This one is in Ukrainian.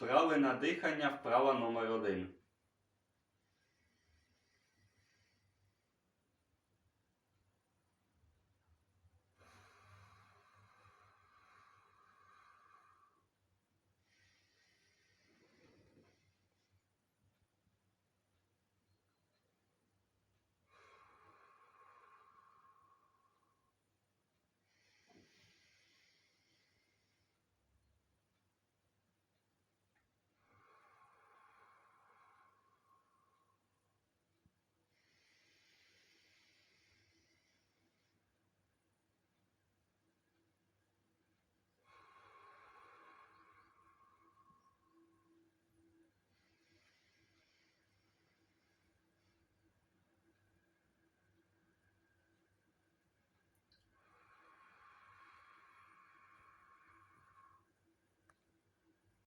Вправи на дихання, вправа номер один.